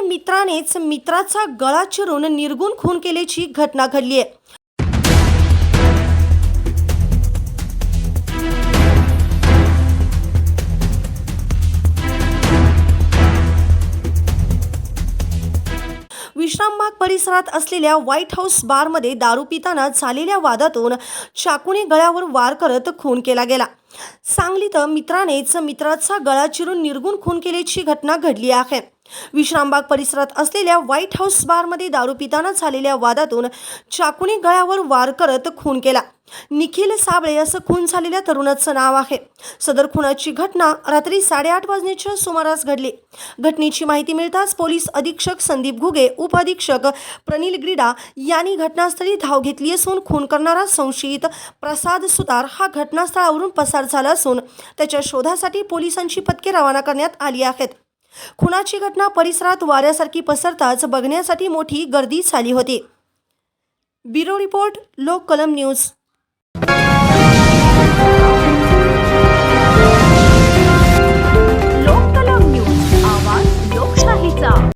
मित्रानेच मित्राचा गळा चिरून निर्गुण खून केल्याची घटना घडली आहे विश्रामबाग परिसरात असलेल्या व्हाईट हाऊस बारमध्ये दारू पिताना झालेल्या वादातून चाकूने गळ्यावर वार करत खून केला गेला. सांगलीत मित्रानेच मित्राचा गळा चिरून निर्गुण खून केल्याची घटना घडली आहे. विश्रामबाग परिसरात असलेल्या व्हाईट हाऊस बारमध्ये दारू पिताना झालेल्या वादातून चाकूने गळ्यावर वार करत खून केला. निखिल साबळे असं खून झालेल्या तरुणाचं नाव आहे. सदर खुनाची घटना रात्री साडेआठ वाजण्याच्या सुमारास घडली. घटनेची माहिती मिळताच पोलीस अधीक्षक संदीप घुगे उपअधीक्षक प्रनिल ग्रीडा यांनी घटनास्थळी धाव घेतली असून खून करणारा संशयित प्रसाद सुतार हा घटनास्थळावरून पसार झाला असून त्याच्या शोधासाठी पोलिसांची पथके रवाना करण्यात आली आहेत. खुनाची घटना परिसरात वाऱ्यासारखी पसरताच बघण्यासाठी मोठी गर्दी झाली होती. ब्युरो रिपोर्ट लोक कलम न्यूज.